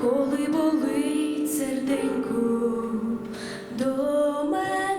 коли болить серденько до мене.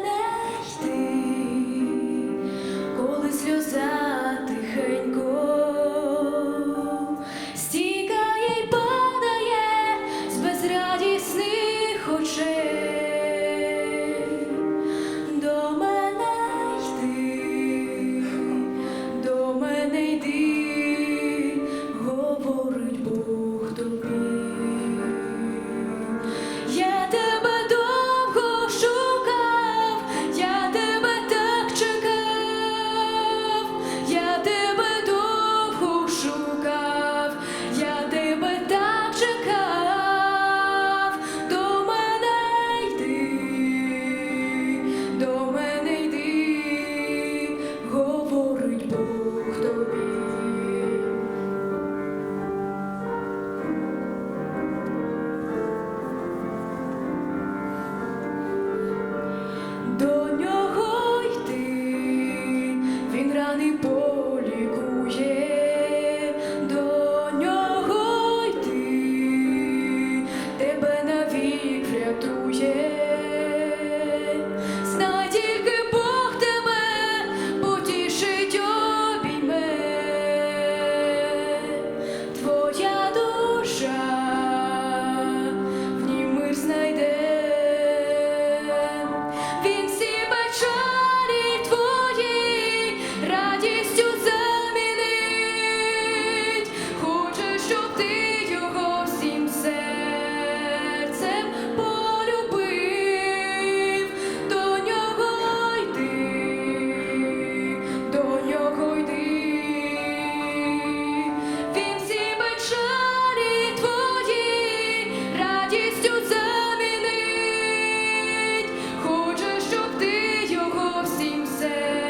Dali po say